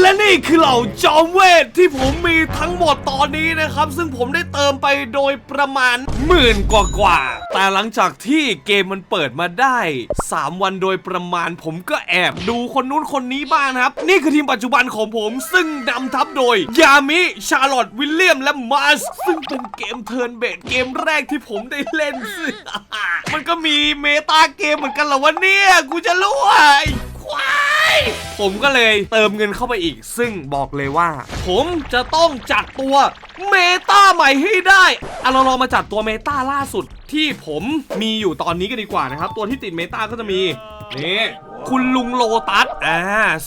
และนี่คือเหล่าจอมเวทที่ผมมีทั้งหมดตอนนี้นะครับ ซึ่งผมได้เติมไปโดยประมาณหมื่นกว่ากว่า แต่หลังจากที่เกมมันเปิดมาได้ 3 วันโดยประมาณ ผมก็แอบดูคนนู้นคนนี้บ้างนะครับ นี่คือทีมปัจจุบันของผม ซึ่งนำทัพโดย ยามิ ชาร์ลอตวิลเลียมและมาสซึ่งเป็นเกมเทิร์นเบดเกมแรกที่ผมได้เล่นซึ่งมันก็มีเมตาเกมเหมือนกันเหรอวะเนี่ยกูจะรู้ไอ้ วายผมก็เลยเติมเงินเข้าไปอีก ซึ่งบอกเลยว่า ผมจะต้องจัดตัวเมตาใหม่ให้ได้อะเราลองมาจัดตัวเมตาล่าสุดที่ผมมีอยู่ตอนนี้กันดีกว่านะครับ ตัวที่ติดเมตาก็จะมีนี่คุณลุงโลตัส อ่า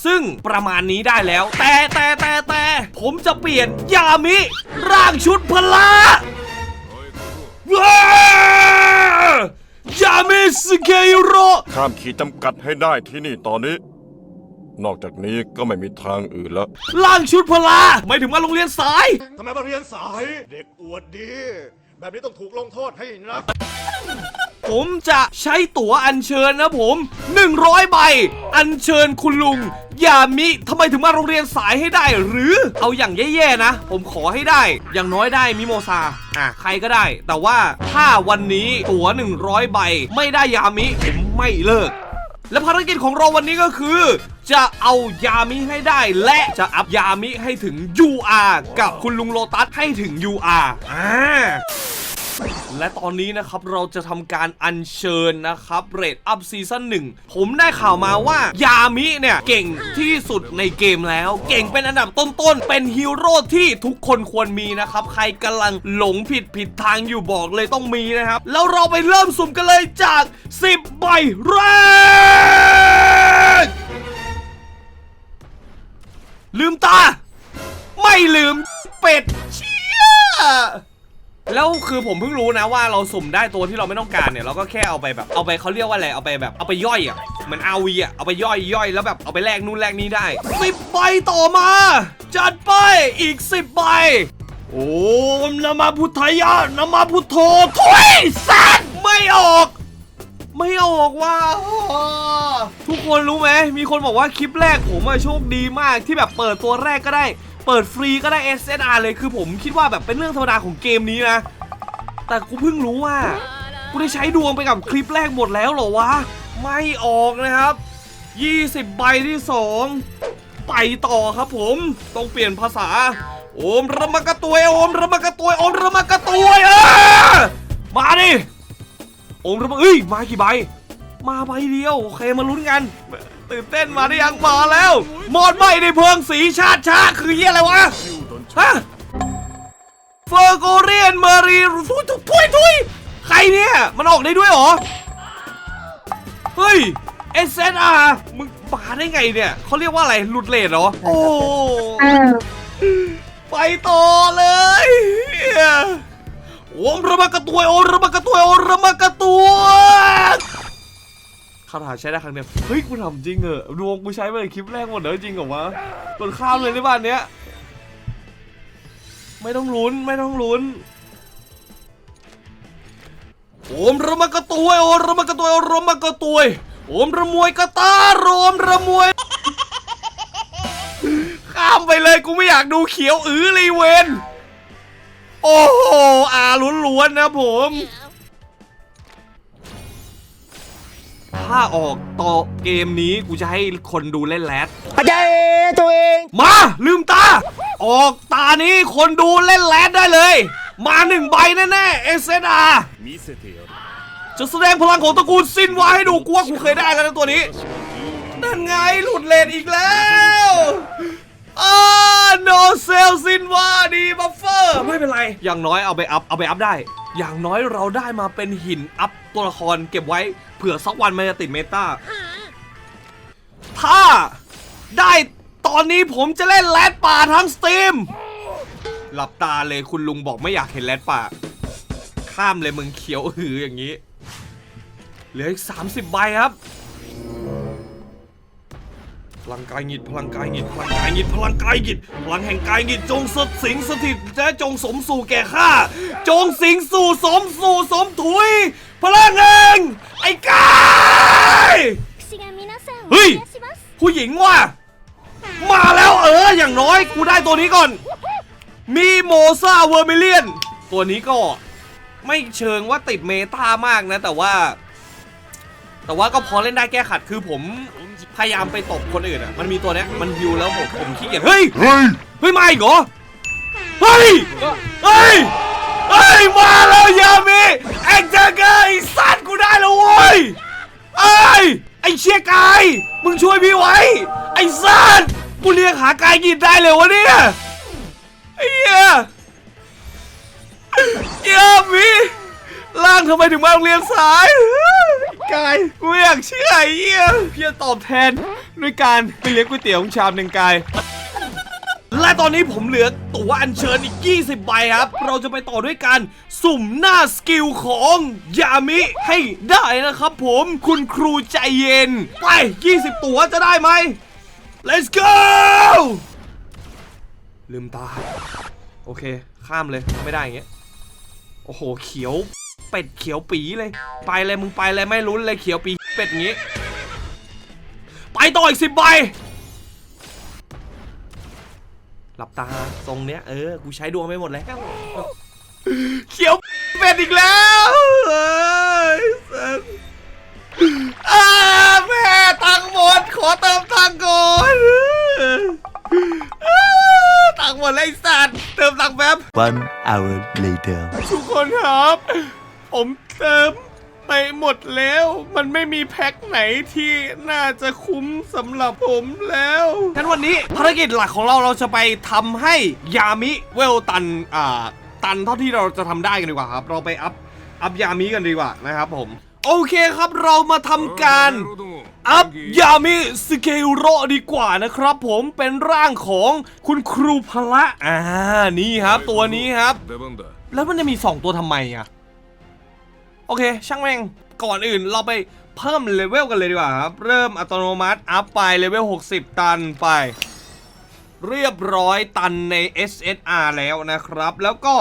ซึ่งประมาณนี้ได้แล้ว แต่แต่แต่แต่ผมจะเปลี่ยนยามิ ร่างชุดพละ ว้ายามิสเกโรข้ามขีดจำกัดให้ได้ที่นี่ตอนนี้ นอกจากนี้ก็ไม่มีทางอื่นแล้ว ล่างชุดพละไม่ถึงมาโรงเรียนสาย ทำไมมาเรียนสาย เด็กอวดดี แบบนี้ต้องถูกลงโทษให้หนักผมจะใช้ตั๋วอัญเชิญนะผม 100 ใบ อัญเชิญคุณลุง ยามิทำไมถึงมาโรงเรียนสายให้ได้ หรือเอาอย่างแย่ๆนะ ผมขอให้ได้ อย่างน้อยได้มิโมซาอะใครก็ได้ แต่ว่าถ้าวันนี้ตั๋ว 100 ใบ ไม่ได้ยามิ ผมไม่เลิก และภารกิจของเราวันนี้ก็คือ จะเอายามิให้ได้ และจะอัพยามิให้ถึง UR กับคุณลุงโลตัสให้ถึง UR อ่าและตอนนี้นะครับเราจะทำการอัญเชิญนะครับเรทอัพซีซั่นหนึ่งผมได้ข่าวมาว่ายามิเนี่ย เก่งที่สุดในเกมแล้ว เก่งเป็นอันดับต้นๆ เป็นฮีโร่ที่ทุกคนควรมีนะครับ ใครกำลังหลงผิดผิดทางอยู่บอกเลยต้องมีนะครับ แล้วเราไปเริ่มสุ่มกันเลยจาก 10 ใบแรก ลืมตา ไม่ลืมเป็ดเชี่ยแล้วคือผมเพิ่งรู้นะว่าเราสุ่มได้ตัวที่เราไม่ต้องการเนี่ยเราก็แค่เอาไปแบบเอาไปเขาเรียกว่าอะไรเอาไปแบบเอาไปย่อยอะเหมือนอาวีอะเอาไปย่อยย่อยแล้วแบบเอาไปแลกนู่นแลกนี้ได้สิบใบต่อมา จัดไปอีกสิบใบโอ้นามาพุทธายะนามาพุทโธทุยสัตว์ไม่ออก ไม่ออกว่าทุกคนรู้ไหมมีคนบอกว่าคลิปแรกผมอะโชคดีมากที่แบบเปิดตัวแรกก็ได้ เปิดฟรีก็ได้ SSR เลยคือผมคิดว่าแบบเป็นเรื่องธรรมดาของเกมนี้นะ แต่กูเพิ่งรู้ว่ากูได้ใช้ดวงไปกับคลิปแรกหมดแล้วเหรอวะ ไม่ออกนะครับ 20 ใบที่ 2 ไปต่อครับผมต้องเปลี่ยนภาษา โอมระมะกะตวยโอมระมะกะตวยโอมระมะกะตวยเออมาดิ โอมระมะเอ้ยมากี่ใบ มาใบเดียวโอเคมาลุ้นกันตื่นเต้นมาได้ยังมาแล้วหมดไม่ได้เพิงสีชาติชาคือเยี่ยอะไรวะฮะเฟอร์โกเรียนเมอรีทุยทุยทุยใครเนี่ยมันออกได้ด้วยเหรอเฮ้ย SNR มึงมาได้ไงเนี่ยเขาเรียกว่าอะไรหลุดเลทเหรอ โอ้ไปต่อเลย โอมระมากระตวยโอมระมากระตวยโอมระมากระตวยคาถาใช้ได้ครั้งเดียวเฮ้ยกูทำจริงเหรอดวงกูใช้ไปเลยคลิปแรกหมดเลยจริงเหรอวะกดข้ามเลยในบ้านเนี้ยไม่ต้องลุ้นไม่ต้องลุ้นโอมระมากระตวยโอมระมากระตวยโอมระมากระตวยโอมระมวยกระตาโรมระมวยข้ามไปเลยกูไม่อยากดูเขียวอื้อเลยเวน โอ้โหอาล้วนๆนะผมถ้าออกต่อเกมนี้กูจะให้คนดูเล่นแรดอาจารย์ตัวเอง มา ลืมตา ออกตานี้คนดูเล่นแรดได้เลย มาหนึ่งใบแน่ๆเอเซนาจะแสดงพลังของตระกูลซินวาให้ดูกูว่ากูเคยได้แล้วนะตัวนี้ นั่นไงหลุดเลนอีกแล้ว อ่าโนเซลซินวาดีบัฟเฟอร์ไม่เป็นไร อย่างน้อยเอาไปอัพเอาไปอัพได้ อย่างน้อยเราได้มาเป็นหินอัพตัวละครเก็บไว้เผื่อสักวันมันจะติดเมตาถ้าได้ตอนนี้ผมจะเล่นแรดป่าทั้งสตรีม หลับตาเลยคุณลุงบอกไม่อยากเห็นแรดป่า ข้ามเลยมึงเขียวหืออย่างนี้ เหลืออีก 30 ใบครับพ ลังกายหงิดพลังกายหงิดพลังกายหงิดพลังกายหงิดพลังแห่งกายหงิดจงสดสิงสถิตและจงสมสู่แก่ข้าจงสิงสู่สมสู่สมถุย พลังแห่งไอ้กายเฮ้ยผู้หญิงว่ะมาแล้วเอออย่างน้อย กูได้ตัวนี้ก่อน มีโมซาเวอร์มิเลียน ตัวนี้ก็ไม่เชิงว่าติดเมตามากนะ แต่ว่า แต่ว่าก็พอเล่นได้แก้ขัดคือผม พยายามไปตบคนอื่นอะ มันมีตัวเนี้ย มันฮิวแล้วผมผมขี้เกียจ เฮ้ย เฮ้ย เฮ้ย มาอีกเหรอ เฮ้ย เฮ้ย เฮ้ย มาแล้วยามีแองเจอร์เกอร์ไอ้สัตว์กูได้แล้วเว้ยเอ้ยไอ้เชียกาย มึงช่วยพี่ไว้ ไอ้สัตว์กูเรียกหากายกินได้เลยวะเนี่ย ไอ้เหี้ยยามีล่างทำไมถึงมาโรงเรียนสาย กายกูอยากเชื่อไอ้เหี้ยพี่จะตอบแทนด้วยการไปเลี้ยงก๋วยเตี๋ยวของชามหนึ่งกาย และตอนนี้ผมเหลือตั๋วอัญเชิญอีก 20 ใบครับ เราจะไปต่อด้วยการสุ่มหน้าสกิลของยามิให้ได้นะครับผมคุณครูใจเย็น ไป 20 ตั๋วจะได้ไหม let's go ลืมตา โอเค ข้ามเลยไม่ได้อย่างเงี้ย โอ้โห เขียว เป็ดเขียวปีเลย ไปเลยมึงไปเลยไม่รู้เลยเขียวปีเป็ดอย่างงี้ ไปต่ออีกสิบใบหลับตาทรงเนี้ยเออกูใช้ดวงไปหมดแล้วเขียวเป็ดอีกแล้วเอ้ยสัสอ้าแม่ตังค์หมด ขอเติมตังค์ก่อนอ้าตังค์หมดเลยไอ้สัตว์ เติมตังค์แป๊บ One hour later ทุกคนครับ ผมเติมไปหมดแล้ว มันไม่มีแพ็คไหนที่น่าจะคุ้มสำหรับผมแล้วงั้นวันนี้ภารกิจหลักของเราเราจะไปทำให้ยามิเวลตันอ่าตันเท่าที่เราจะทำได้กันดีกว่าครับ เราไปอัพอัพยามิกันดีกว่านะครับผม โอเคครับเรามาทำการ อัพยามิสเกลโรดีกว่านะครับผมเป็นร่างของคุณครูพละอ่านี่ครับตัวนี้ครับ แล้วมันจะมี 2 ตัวทำไมอะ โอเค ช่างแม่งก่อนอื่นเราไปเพิ่มเลเวลกันเลยดีกว่าครับ เริ่มอัตโนมัติอัพไปเลเวล 60 ตันไป เรียบร้อยตันใน SSR แล้วนะครับ แล้วก็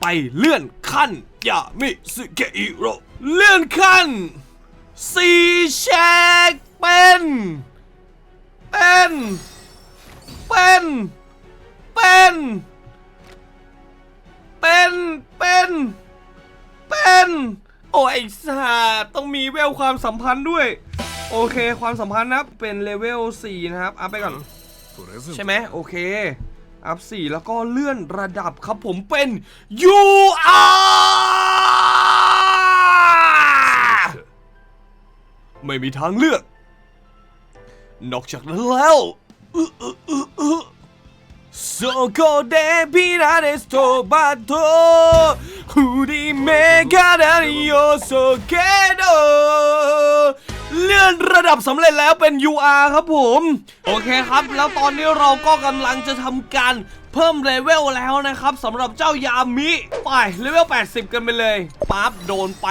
ไปเลื่อนขั้นยามิสเกอิโรเลื่อนขั้นซีแชกเป็น เป็น เป็น เป็น เป็น เป็น เป็น โอ้ไอ้สาต้องมีเวลความสัมพันธ์ด้วย โอเค ความสัมพันธ์นะเป็นเลเวล4นะครับ อัพไปก่อน ใช่ไหมโอเค อัพ 4 แล้วก็เลื่อนระดับครับผมเป็น UR ไม่มีทางเลือก นอกจากนั้นแล้วออออออ そこでピラレスとバット振り目からよそけどเลื่อนระดับสำเร็จแล้วเป็น UR ครับผม โอเคครับ แล้วตอนนี้เราก็กำลังจะทำการเพิ่มเลเวลแล้วนะครับสำหรับเจ้ายามิไปเลเวล 80 กันไปเลยปั๊บโดนไป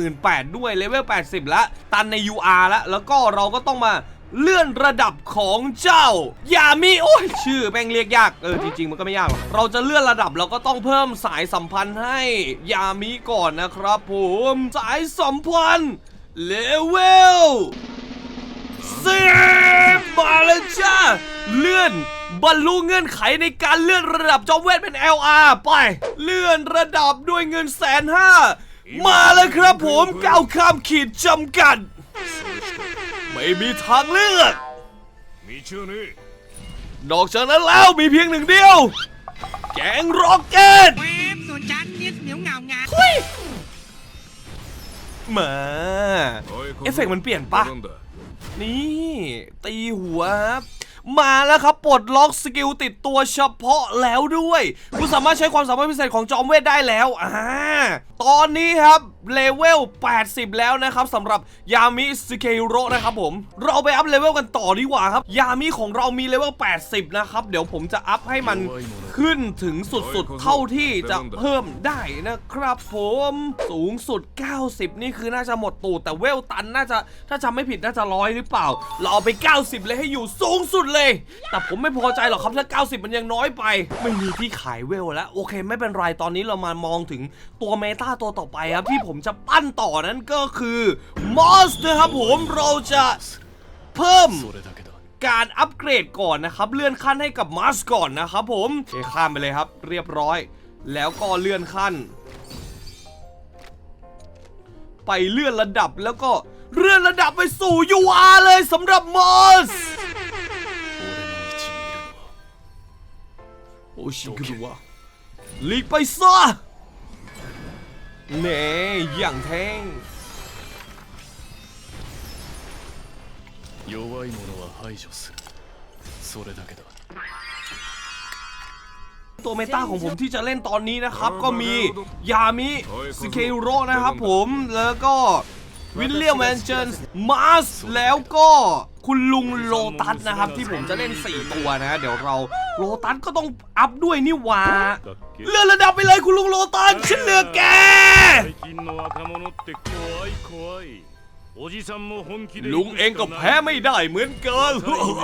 88,000ด้วยเลเวล 80 แล้ว ตันใน UR แล้ว แล้วก็เราก็ต้องมา เลื่อนระดับของเจ้ายามิโอ้ยชื่อแม่งเรียกยากเออจริงๆมันก็ไม่ยากหรอกเราจะเลื่อนระดับเราก็ต้องเพิ่มสายสัมพันธ์ให้ยามิก่อนนะครับผมสายสัมพันธ์เลเวลสิบมาแล้วจ้าเลื่อนบรรลุเงื่อนไขในการเลื่อนระดับจอมเวทเป็น LR ไป เลื่อนระดับด้วยเงินแสนห้ามาเลยครับผมก้าวข้ามขีดจำกัด ไม่มีทางเลือก มีชื่อนี้นอกจากนั้นแล้วมีเพียงหนึ่งเดียว แกงร็อกเก็ต เวฟส่นจันนี่เหนียวเหงาไงามา เอฟเฟกต์มันเปลี่ยนปะ นี่ตีหัวมาแล้วครับปลดล็อกสกิลติดตัวเฉพาะแล้วด้วย คุณสามารถใช้ความสามารถพิเศษของจอมเวทได้แล้วอ่าตอนนี้ครับเลเวล 80 แล้วนะครับสำหรับยามิสเกโรนะครับผม เราไปอัพเลเวลกันต่อดีกว่าครับ ยามิของเรามีเลเวล 80 นะครับ เดี๋ยวผมจะอัพให้มันขึ้นถึงสุดๆ เท่าที่จะเพิ่มได้นะครับผมสูงสุด 90 นี่คือน่าจะหมดตูแต่เวลตันน่าจะถ้าจำไม่ผิดน่าจะร้อยหรือเปล่า เราเอาไป 90 เลยให้อยู่สูงสุดเลย แต่ผมไม่พอใจหรอกครับถ้า 90 มันยังน้อยไป ไม่มีที่ขายเวลแล้วโอเค ไม่เป็นไรตอนนี้เรามามองถึงตัวเมตาตัวต่อไปครับที่ผมมจะปั้นต่อนั้นก็คือมอสนะครับผมเราจะเพิ่มการอัปเกรดก่อนนะครับ เลื่อนขั้นให้กับมาสก่อนนะครับผมโอข้ามไปเลยครับ เรียบร้อย แล้วก็เลื่อนขั้น ไปเลื่อนระดับแล้วก็เลื่อนระดับไปสู่ UR เลยสำหรับมอสโอชิกรัวลีกไปซะ เน่อย่างแท่ง 弱い者は排除するそれだけだ ตัวเมตาของผมที่จะเล่นตอนนี้นะครับ ก็มียามิสเคโรนะครับผมแล้วก็ วิลเลียมแมนเจนส์มาสแล้วก็คุณลุงโลตัสนะครับ ที่ผมจะเล่น 4 ตัวนะ เดี๋ยวเราโลตัสก็ต้องอัพด้วยนี่หว่าเลื่อนระดับไปเลยคุณลุงโลตัสฉันเหลือแกลุงเองก็แพ้ไม่ได้เหมือนกัน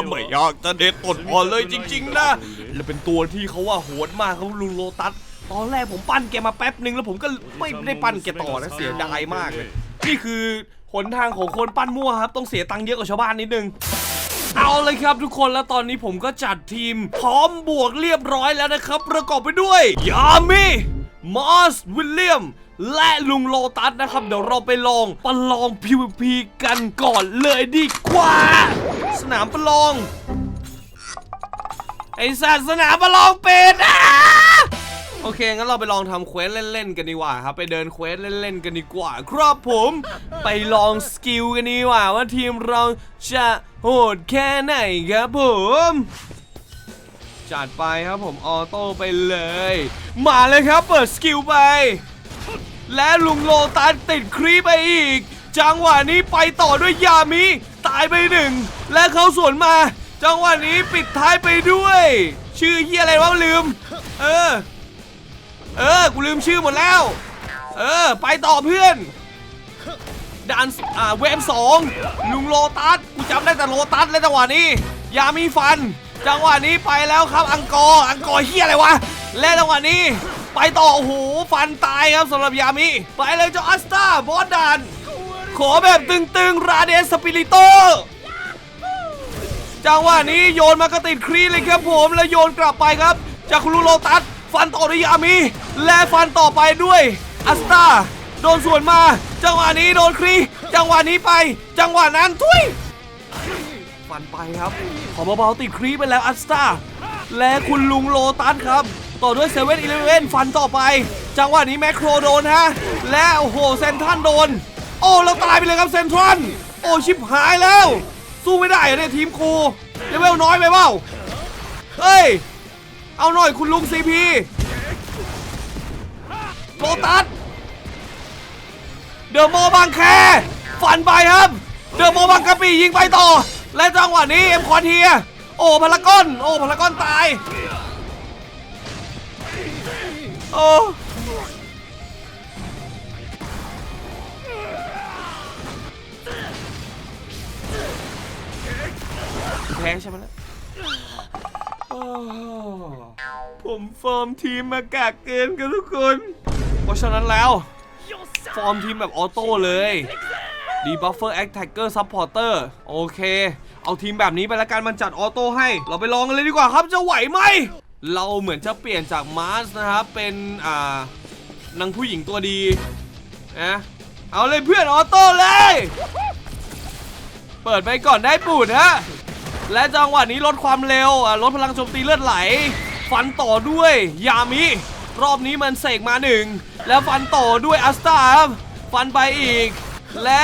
ไม่อยากจะเด็ดตดอ่อนเลยจริง ๆ นะ และเป็นตัวที่เขาว่าโหดมากเขาลุงโลตัสตอนแรกผมปั้นแกมาแป๊บหนึ่งแล้วผมก็ไม่ได้ปั้นแกต่อนะเสียดายมากเลย นี่คือหนทางของคนปั้นมั่วครับ ต้องเสียตังค์เยอะกว่าชาวบ้านนิดนึงเอาเลยครับทุกคนแล้วตอนนี้ผมก็จัดทีม พร้อมบวกเรียบร้อยแล้วนะครับ ประกอบไปด้วย ยามิมอสวิลเลียม และลุงโลตัสนะครับ เดี๋ยวเราไปลองประลอง PVP กันก่อนเลยดีกว่า สนามประลอง ไอสัตว์สนามประลองเป็ดอะ โอเค งั้นเราไปลองทำเควสเล่นๆกันดีกว่าครับ ไปเดินเควสเล่นๆกันดีกว่า ครับผม ไปลองสกิลกันดีกว่า ว่าทีมเราจะโหดแค่ไหนครับผม จัดไปครับผมออโต้ไปเลย มาเลยครับเปิดสกิลไป และลุงโลตัสติดครีปไปอีก จังหวะนี้ไปต่อด้วยยามิ ตายไปหนึ่ง และเขาสวนมา จังหวะนี้ปิดท้ายไปด้วย ชื่อเฮียอะไรวะลืม เออ เออ กูลืมชื่อหมดแล้ว เออ ไปต่อเพื่อนด่านอ่าเวฟสองลุงโลตัสกูจำได้แต่โลตัสแล้วจังหวะนี้ยามีฟัน จังหวะนี้ไปแล้วครับอังกอร์อังกอร์เฮียอะไรวะและจังหวะนี้ ไปต่อโอ้โหฟันตายครับสำหรับยามิไปเลยเจ้าอัสตาบอสดันขอแบบตึงๆ ราเดสสปิริโตจังหวะนี้โยนมากระติดครีเลยครับผมแล้วโยนกลับไปครับจากคุณลูโลตัส ฟันต่อด้วยยามิและฟันต่อไปด้วยอัสตาโดนสวนมา จังหวะนี้โดนครี จังหวะนี้ไป จังหวะนั้นทุยฟันไปครับ ขอเบาๆติดครีไปแล้วอัสตาและคุณลุงโลตัสครับ ต่อด้วยเซเว่นอีเลเว่นฟันต่อไป จังหวะนี้แมคโครโดนฮะ และโอ้โหเซนทันโดน โอ้แล้วตายไปเลยครับเซนทรันโอ้ชิบหายแล้ว สู้ไม่ได้เหรอเนี่ยทีมครูเลเวลน้อยไปเปล่าเฮ้ย เอาหน่อยคุณลุงซีพีโลตัส เดอะโมบางแค ฝันไปครับ เดอะโมบางกะปิยิงไปต่อ และจังหวะนี้เอ็มควอเทีย โอ้พารากอน โอ้พารากอนตาย โอ้แพ้ใช่ไหมล่ะ ผมฟอร์มทีมมากากเกินกันทุกคน เพราะฉะนั้นแล้ว ฟอร์มทีมแบบออโต้เลยดีบัฟเฟอร์แอคแท็กเกอร์ซัพพอร์เตอร์โอเค เอาทีมแบบนี้ไปละกันมันจัดออโต้ให้ เราไปลองกันเลยดีกว่าครับจะไหวไหม เราเหมือนจะเปลี่ยนจากมาร์สนะครับ เป็นอ่านางผู้หญิงตัวดีนะเอาเลยเพื่อนออโต้เลย เปิดไปก่อนได้ปูดฮะ และจังหวะนี้ลดความเร็วอะลดพลังโจมตีเลือดไหล ฟันต่อด้วยยามิ รอบนี้มันเสกมาหนึ่งแล้วฟันต่อด้วยอัสตาครับฟันไปอีก และ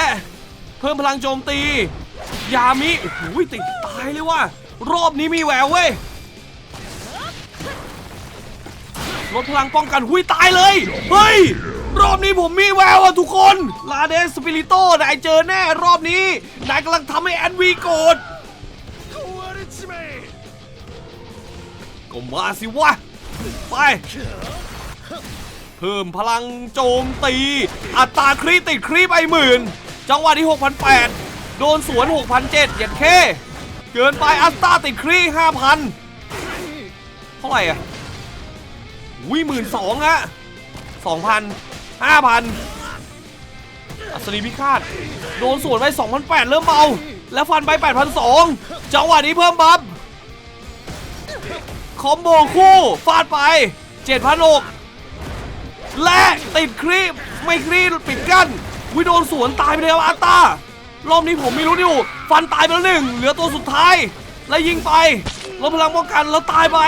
เพิ่มพลังโจมตี ยามิโอ้โหติดตายเลยว่ะรอบนี้มีแววเว้ยลดพลังป้องกันหุยตายเลยเฮ้ยรอบนี้ผมมีแววอะทุกคนลาเดสสปิริโตนายเจอแน่รอบนี้นายกำลังทำให้แอนวีโกรธ ก็มาสิวะ ไป เพิ่มพลังโจมตี อัตราครีติดครีไปหมื่น จังหวะที่ 6,008 โดนสวน 6,007เหยียดเคเกินไปอัสตาติดครี5,000 เท่าไหร่อะวิหมื่นสองฮะ2,000 5,000อัศนีพิฆาต โดนสวนไป2,008 เริ่มเบา แล้วฟันไป8,002จังหวะนี้เพิ่มบัฟ คอมโบคู่ฟาดไป7,006และติดครีปไม่ครีปปิดกั้นวิโดนสวนตายไปเลยครับอาตารอบนี้ผมไมีรู้อยู่ฟันตายไปแล้วหนึ่งเหลือตัวสุดท้าย แล้วยิงไปลดพลังป้องกันแล้วตายไป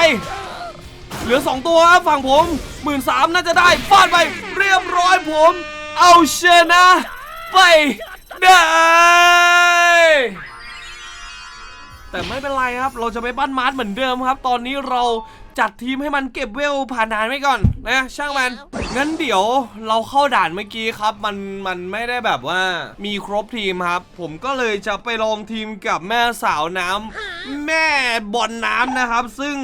เหลือ 2 ตัวครับฝั่งผมหมื่นสามน่าจะได้ฟาดไปเรียบร้อยผม เอาชนะไปได้ แต่ไม่เป็นไรครับ เราจะไปปั้นมาร์ทเหมือนเดิมครับ ตอนนี้เราจัดทีมให้มันเก็บเวลผ่านด่านไว้ก่อนนะช่างมัน งั้นเดี๋ยวเราเข้าด่านเมื่อกี้ครับ มันมันไม่ได้แบบว่ามีครบทีมครับ ผมก็เลยจะไปลองทีมกับแม่สาวน้ำแม่บอลน้ำนะครับ ซึ่ง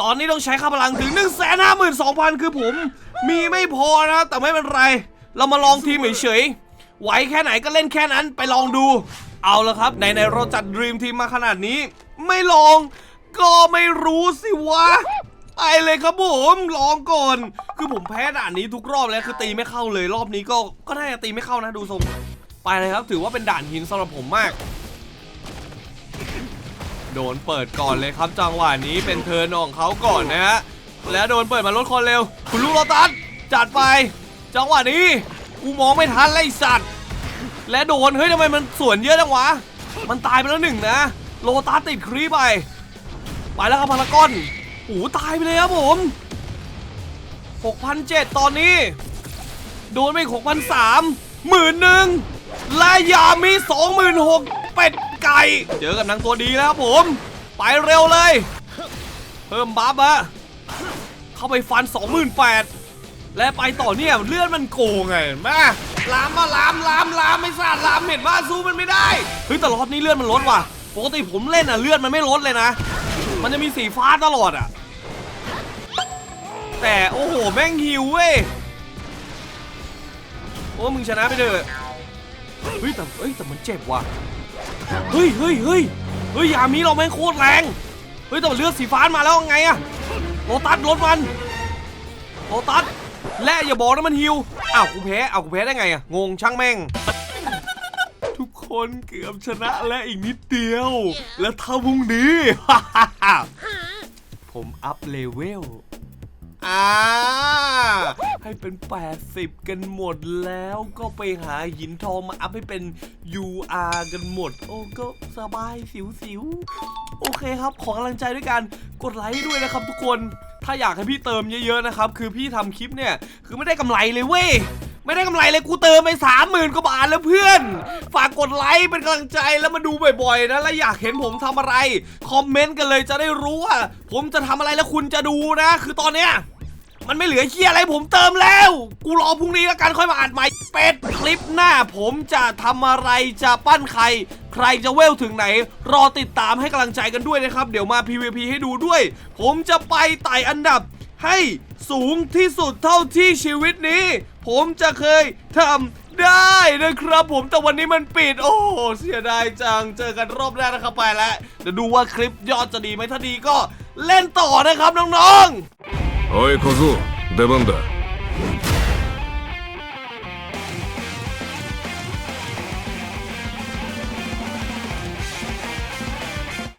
ตอนนี้ต้องใช้ค่าพลังถึง 1 5 2 0 0 0 คือผม มีไม่พอนะแต่ไม่เป็นไร เรามาลองทีมเฉยๆไหวแค่ไหนก็เล่นแค่นั้นไปลองดู เอาละครับในในๆเราจัดดรีมทีมมาขนาดนี้ ไม่ลอง ก็ไม่รู้สิวะไปเลยครับผมลองก่อน คือผมแพ้ด่านนี้ทุกรอบแล้วคือตีไม่เข้าเลยรอบนี้ก็ก็น่าจะตีไม่เข้านะดูทรงไปเลยครับ ถือว่าเป็นด่านหินสำหรับผมมาก โดนเปิดก่อนเลยครับจังหวะนี้เป็นเทิร์นของเขาก่อนนะฮะแล้วโดนเปิดมาลดคนเร็ว คุณลูกโรตัสจัดไป จังหวะนี้กูมองไม่ทันเลยสัตว์ และโดน เฮ้ยทำไมมันสวนเยอะจังวะ มันตายไปแล้วหนึ่งนะ โลตัสติดครีไป ไปแล้วครับพารากอนโอ้ตายไปเลยครับผม 6,007 ตอนนี้ โดนไป6,003หมื่นหนึ่งและยามี 26,000เป็ดไก่ เจอกับนางตัวดีแล้วครับผม ไปเร็วเลย เพิ่มบัฟอะเข้าไปฟัน 28,000และไปต่อเนี่ยเลื่อดมันโกงไงแม่ ลามมาลามลามลามไม่สาดลามเห็นว่าสู้มันไม่ได้ เฮ้ยแต่รอบนี้เลือดมันลดว่ะ ปกติผมเล่นอะเลือดมันไม่ลดเลยนะ มันจะมีสีฟ้าตลอดอะ แต่โอ้โหแม่งหิวเว้ย โอ้มึงชนะไปเถอะ เฮ้ยแต่เฮ้ยแต่มันเจ็บว่ะ เฮ้ยเฮ้ยเฮ้ยเฮ้ยยามีเราแม่งโคตรแรง เฮ้ยแต่เลือดสีฟ้ามาแล้วไงอะโลตัสลดมันโลตัส และอย่าบอกนะมันฮิวอ้าวกูแพ้อ้าวกูแพ้ได้ไงอะงงช่างแม่ง ทุกคนเกือบชนะและอีกนิดเดียว และถ้าพรุ่งนี้ ผมอัพเลเวลอ้า ให้เป็น 80 กันหมดแล้วก็ไปหาหินทองมาอัพให้เป็น UR กันหมด โอ้ก็สบายสิวๆโอเคครับ ขอกำลังใจด้วยกันกดไลค์ด้วยนะครับทุกคนถ้าอยากให้พี่เติมเยอะๆนะครับ คือพี่ทำคลิปเนี่ย คือไม่ได้กำไรเลยเว้ยไม่ได้กำไรเลยกูเติมไปสามหมื่นกว่าบาทแล้วเพื่อน ฝากกดไลค์เป็นกำลังใจแล้วมาดูบ่อยๆนะและอยากเห็นผมทำอะไร คอมเมนต์กันเลยจะได้รู้ว่าผมจะทำอะไรแล้วคุณจะดูนะ คือตอนเนี้ย มันไม่เหลือเคียอะไรผมเติมแล้ว กูรอพรุ่งนี้แล้วกันค่อยมาอ่านใหม่เป็ดคลิปหน้าผมจะทำอะไรจะปั้นใคร ใครจะเวลถึงไหน รอติดตามให้กำลังใจกันด้วยนะครับ เดี๋ยวมา PVP ให้ดูด้วย ผมจะไปไต่อันดับให้สูงที่สุดเท่าที่ชีวิตนี้ ผมจะเคยทำได้นะครับ ผมแต่วันนี้มันปิด โอ้เสียดายจังเจอกันรอบแรกนะครับไปแล้วเดี๋ยวดูว่าคลิปยอดจะดีไหมถ้าดีก็เล่นต่อนะครับน้องๆ Ой, козу, де банда?